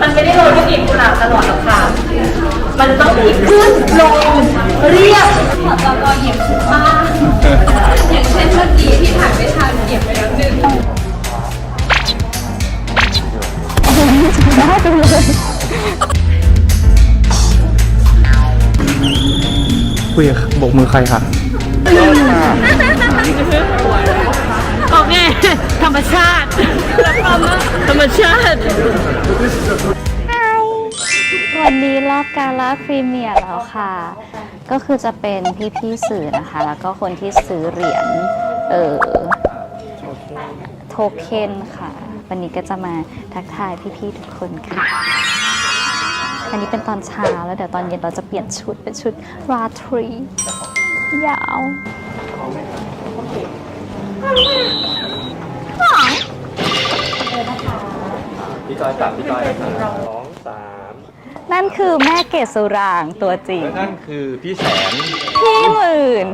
มันไม่ได้โรยด้วยกลีบกุหลาบตลอดหรอกค่ะ มันต้องมีขึ้นลงเรียบขอตอกอเหยียบถูกมากอย่างเช่นเมื่อกี้ที่ถ่ายไม่ทันเหยียบไปแล้วหนึ่งคุยกับโบกมือใครคะ ชาติ ธรรมชาติ วันนี้รอบการล่าพรีเมียร์แล้วค่ะ ก็คือจะเป็นพี่ๆสื่อนะคะ แล้วก็คนที่ซื้อเหรียญเออโทเค็นค่ะ วันนี้ก็จะมาทักทายพี่ๆทุกคนค่ะ อันนี้เป็นตอนเช้าแล้วเดี๋ยวตอนเย็นเราจะเปลี่ยนชุดเป็นชุดราตรี ยาว พี่จอยสามพี่จอยสองสามนั่นคือแม่เกศสุรางตัวจริงนั่นคือพี่แสนพี่หมื่น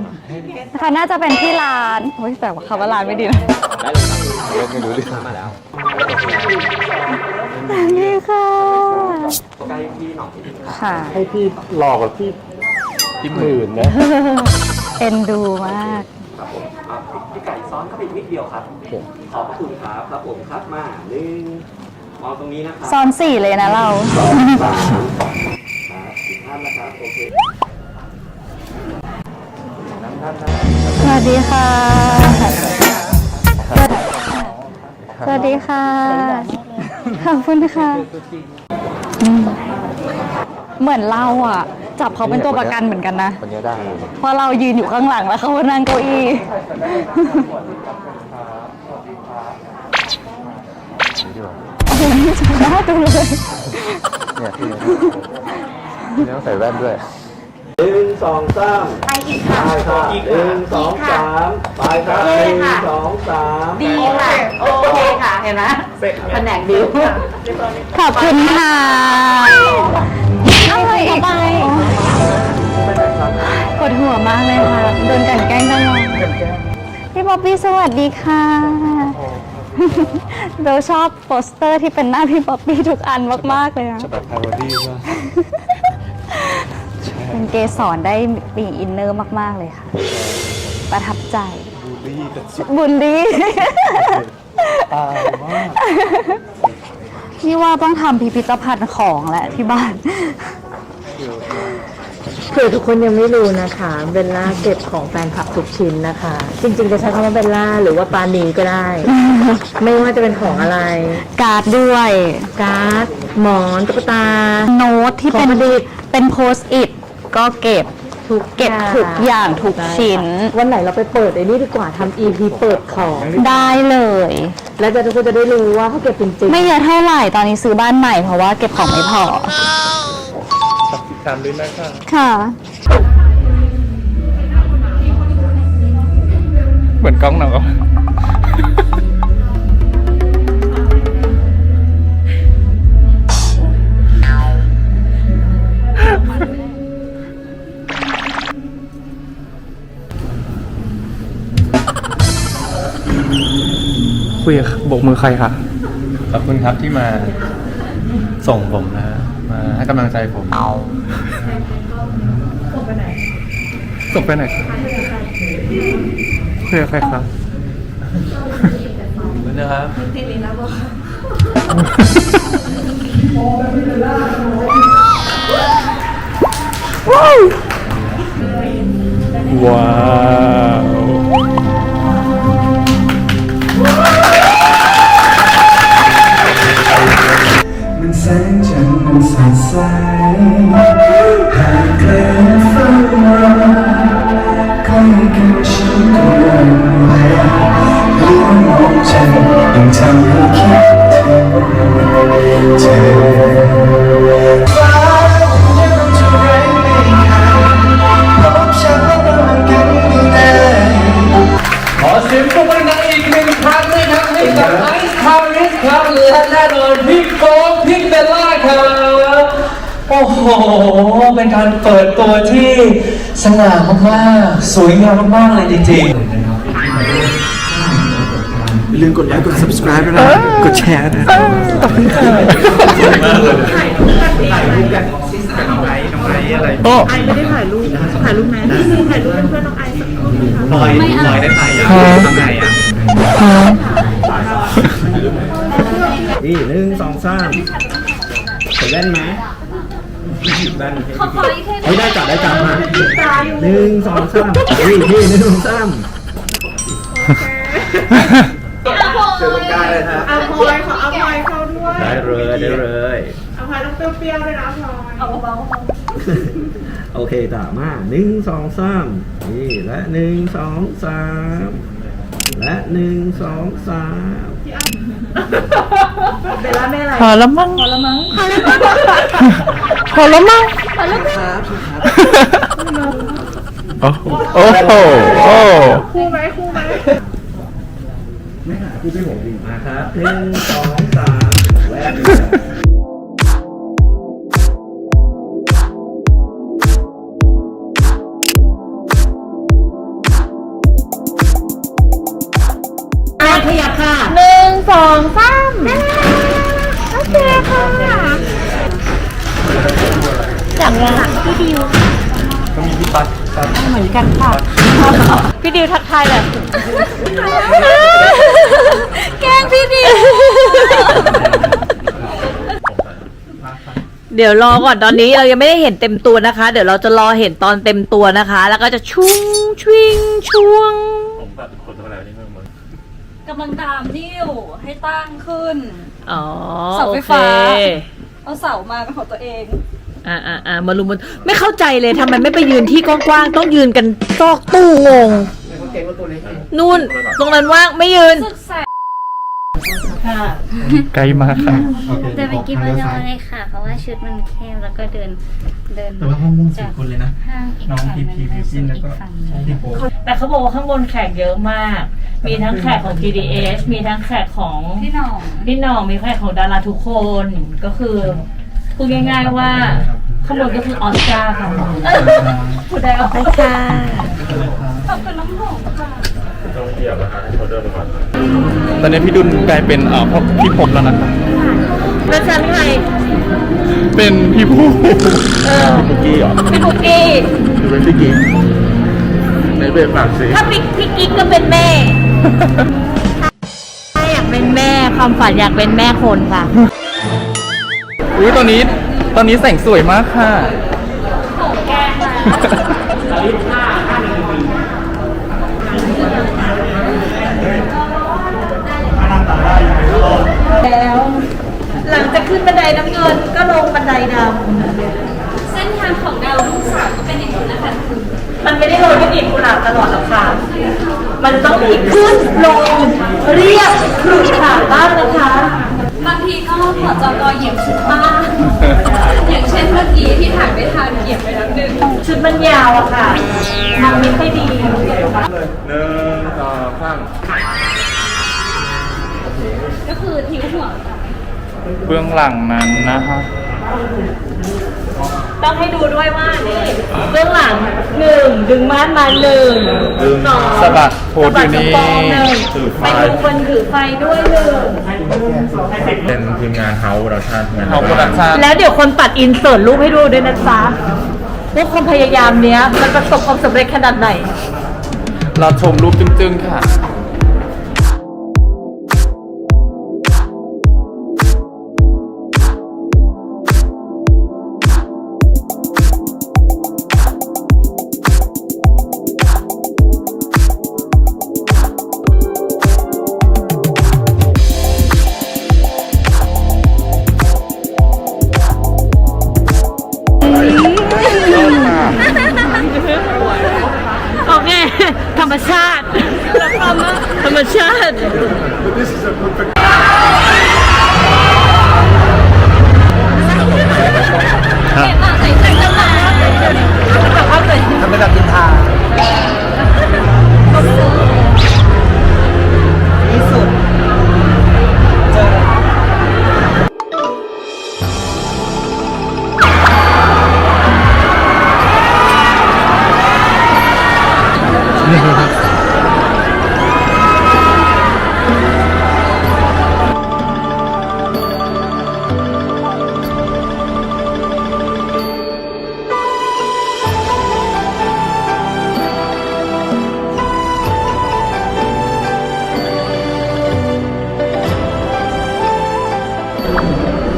เขาน่าจะเป็นที่ร้านโอ้ยแต่ว่าคำว่าร้านไม่ดีนะได้เลยครับเริ่มไม่รู้เรื่องมาแล้วสวัสดีค่ะ ใกล้พี่หน่อยค่ะ ให้พี่หลอกกับพี่พี่หหมื่มื่นนนะเอ็นดูมาก ครับผมครับพี่ไก่ซ้อนเข้าไปอีกนิดเดียวครับ ขอบพระคุณครับครับผมครับมาหนึ่งม องตรงนี้นะครับซ้อนสี่เลยนะเรา สองสามครับอีกท่านนะครับโอเคสวัสดีค่ะ สวัสดีค่ะ ขอบคุณค่ะอืมเหมือนเราอะ จับเขาเป็นตัวประกันเหมือนกันนะ คนนี้ได้เพราะเรายืนอยู่ข้างหลังแล้วเขานั่งเก้าอี้ ดีกว่า โอ้โหน่าดูเลยเนี่ยพี่พี่ต้องใส่แว่นด้วยหนึ่งสองสามไปอีกค่ะ ไปครับหนึ่งสองสามไปครับหนึ่งสองสามดีค่ะ โอเคค่ะ เห็นไหมแผนกดิวขอบคุณค่ะอะไรอีกปวดหัวมากเลยค่ะ โดนกันแกล้งตลอดพี่บ๊อบบี้สวัสดีค่ะ เบลชอบโปสเตอร์ที่เป็นหน้าพี่บ๊อบบี้ทุกอันมาก ๆ เลยอะจะแบบพาโรดี้ว่าเป็นเกสรได้มีอินเนอร์มาก ๆ เลยค่ะ ประทับใจ บูลลี่กันสุดบุญดีตายมากพี่ว่าต้องทำพิพิธภัณฑ์ของแหละที่บ้านเผื่อทุกคนยังไม่รู้นะคะเบลล่าเก็บของแฟนคลับทุกชิ้นนะคะ จริงๆจะใช้คำว่าเบลล่าหรือว่าปานีก็ได้ ไม่ว่าจะเป็นของอะไร การ์ดด้วย การ์ดหมอนตุ๊กตา โน้ตที่เป็นของประดิษฐ์ เป็นโพสต์อิทก็เก็บ ทุกเก็บทุกอย่างทุกได้ชิ้นวันไหนเราไปเปิดไอ้นี่ดีกว่าทำ EP เปิดของได้เลย แล้วจะทุกคนจะได้รู้ว่าเขาเก็บจริงๆ ไม่เยอะเท่าไหร่ตอนนี้ซื้อบ้านใหม่เพราะว่าเก็บของไม่พอ ติดตามด้วยนะคะค่ะ เหมือนกล้องหนังอะคุยกับโบกมือใครคะขอบคุณครับที่มาส่งผมนะฮะ มาให้กำลังใจผมส่งไปไหนคะคุยกับใครคะขอบคุณนะครับว้าวมันแส ตัวที่สง่ามากๆ สวยงามมากๆเลยจริงๆนะครับที่มาร่วมสร้างปรากฏการณ์อย่าลืมกดไลค์กด subscribe ด้วยนะ กดแชร์นะโอ้นี่หนึ่งสองสามใส่แว่นไหม แว่นขอขออีกแค่ไม่ได้จับได้จับมาหนึ่งสองสามนี่นี่หนึ่งสองสามเจอตรงกลางเลยฮะ เอาพลอยขอเอาพลอยเข้าด้วย ได้เลยได้เลย เอาพลอยต้องเปรี้ยวๆด้วยนะพลอยเอาเบาโอเคต่อมาหนึ่งสองสามนี่และหนึ่งสองสาม และหนึ่งสองสามเบลล่าไม่อะไรพอแล้วมั้งพอแล้วมั้งพอแล้วมั้งโอ้โหโอ้โหโอ้คู่ไหมคู่ไหมมาครับหนึ่งสองสามและ จากงานพี่ดิวก็มีพี่ตั๊กตั๊กเหมือนกันค่ะ พี่ดิวทักทายเลยแกล้งพี่ดิว เดี๋ยวรอก่อนตอนนี้เรายังไม่ได้เห็นเต็มตัวนะคะ เดี๋ยวเราจะรอเห็นตอนเต็มตัวนะคะ แล้วก็จะชุ่งชิงช่วงผมแบบคนทำอะไรนี่เพิ่งมกำลังตามนิ้วให้ตั้งขึ้น อ๋อเสาไฟฟ้า เอาเสามาเป็นของตัวเอง อ่าอ่าอ่ามารุมมันไม่เข้าใจเลยทำไมไม่ไปยืนที่กว้างๆต้องยืนกันซอกตู้งงนู่นตรงนั้นว่างไม่ยืนสึกแสบไกลมากค่ะ เดินไปกินบะยอเลยค่ะ เพราะว่าชุดมันแคบแล้วก็เดินเดินแต่ว่าห้องมุมสี่คนเลยนะ ห้างอีกน้องฝั่งพีหพีนึ่งพีและจินแล้วก็อีกฝั่งหนึ่ง พี่โป๊แต่เขาบอกว่าข้างบนแขกเยอะมาก มีทั้งแขกของ PDS มีทั้งแขกของพี่หน้อง พี่หน้องมีแขกของดาราทุกคน ก็คือพูดง่ายๆว่า ข้างบนก็คือออสการ์ค่ะพูดได้ออสการ์ขอบคุณน้ำหอมค่ะต้องเหยียบนะคะให้เขาเดินไปก่อนตอนนี้พี่ดุลกลายเป็นเอ่อพ่อพี่พบแล้วนะครับแล้วฉันใครเป็นพี่ผู้พี่ปุกกี้เหรอพี่บุกกี้หรือเป็นพี่กิ๊กในเบรปากสิถ้าพี่พี่กิ๊กก็เป็นแม่ถ้าอยากเป็นแม่ความฝันอยากเป็นแม่คนค่ะอุ้ยตอนนี้ ตอนนี้แสงสวยมากค่ะแล้วหลังจากขึ้นบันไดน้ำเงินก็ลงบันไดด เส้นทางของดาวรุ่งสาวก็เป็นอย่างนี้นะคะคุณำมันไม่ได้โรยด้วยกลีบกุหลาบตลอดหรอกค่ะ มันจะต้องมีขึ้นลงเรียบขรุขระบ้างนะคะ บางทีก็ขอจอกอเหยียบชุดบ้างอย่างเช่นเมื่อกี้ที่ถ่ายไม่ทันเหยียบไปแล้วหนึ่ง ชุ ดมันยาวอะค่ะทางไม่ค่อยดีหนึ่งสองสามก็คือทิ้วหัวเบื้องหลังนั้นนะคะต้องให้ดูด้วยว่านี่เบื้องหลังหนึ่งดึงม่านมาหนึ่งดึงสองสะบัดโพสะดบัอดยู่กระนี่โปรงหนึ่งถือไฟไปดูคนถือไฟด้วยหนึ่งเป็นทีมงานเฮาส์เราชาติงานเขาประดับชาติแล้วเดี๋ยวคนตัดอินเสิร์ตรูปให้ดูด้วยนะจ๊ะ ว่าความพยายามเนี้ยมันประสบความสำเร็จขนาดไหน เราชมรูปจึ้งๆค่ะ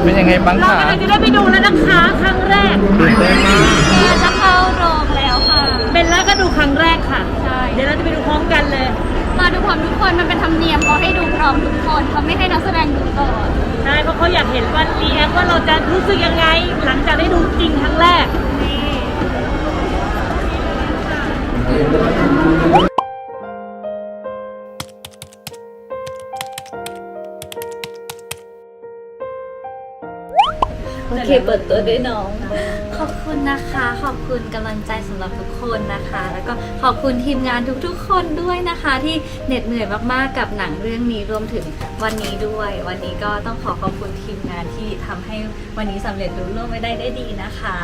เป็นยังไงบ้างคะเราจะได้ไปดูแล้วนะคะครั้งแรกเต้นมาจะเข้าโรงแล้วค่ะ เบลล่าก็ดูครั้งแรกค่ะ เดี๋ยวเราจะไปดูพร้อมกันเลยมาดูพร้อมทุกคนมันเป็นธรรมเนียมเขาให้ดูพร้อมทุกคนเขาไม่ให้นักแสดงดูก่อนใช่เพราะเขาอยากเห็นว่ารีแอคว่าเราจะรู้สึกยังไง หลังจากได้ดูจริงครั้งแรกโอเคเปิดตัวด้วยน้อง ขอบคุณนะคะ ขอบคุณกำลังใจสำหรับทุกคนนะคะ แล้วก็ขอบคุณทีมงานทุกๆ คนด้วยนะคะ ที่เหน็ดเหนื่อยมากๆกับหนังเรื่องนี้รวมถึงวันนี้ด้วย วันนี้ก็ต้องขอขอบคุณทีมงานที่ทำให้วันนี้สำเร็จรุ่ล่วงไปได้ได้ดีนะคะ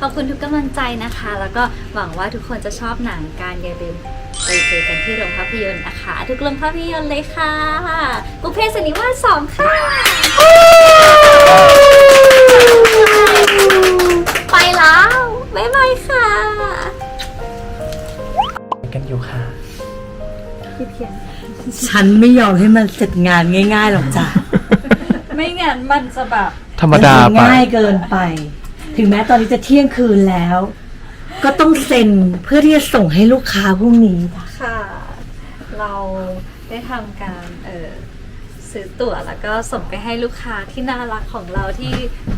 ขอบคุณทุกกำลังใจนะคะ แล้วก็หวังว่าทุกคนจะชอบหนังการอย่าลืมไปเจอกันที่โรงภาพยนตร์นะคะ ทุกโรงภาพยนตร์เลยค่ะบุพเพสันนิวาสสองค่ะ ไป แล้ว บ๊ายบายค่ะกันอยู่ค่ะ ฉันไม่ยอมให้มันเสร็จงานง่าย ๆ หรอกจ้ะไม่งั้นมันจะแบบธรรมดาไปง่ายเกินไป ถึงแม้ตอนนี้จะเที่ยงคืนแล้ว ก็ต้องเซ็นเพื่อที่จะส่งให้ลูกค้าพรุ่งนี้จ้ะค่ะ เราได้ทำการเออ ซื้อตั๋วแล้วก็ส่งไปให้ลูกค้าที่น่ารักของเราที่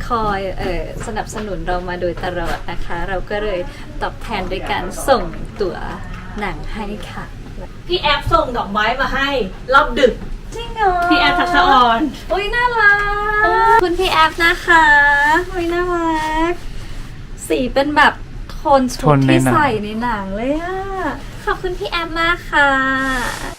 คอยเออสนับสนุนเรามาโดยตลอดนะคะ เราก็เลยตอบแทนด้วยการส่งตั๋วหนังให้ค่ะ พี่แอฟส่งดอกไม้มาให้รอบดึก จริงเหรอพี่แอฟทักษะออน อุ้ยน่ารัก คุณพี่แอฟนะคะอุ้ยน่ารัก สีเป็นแบบโทนชุโทดนในที่หนังใส่ในหนังเลยอะขอบคุณพี่แอฟมากค่ะ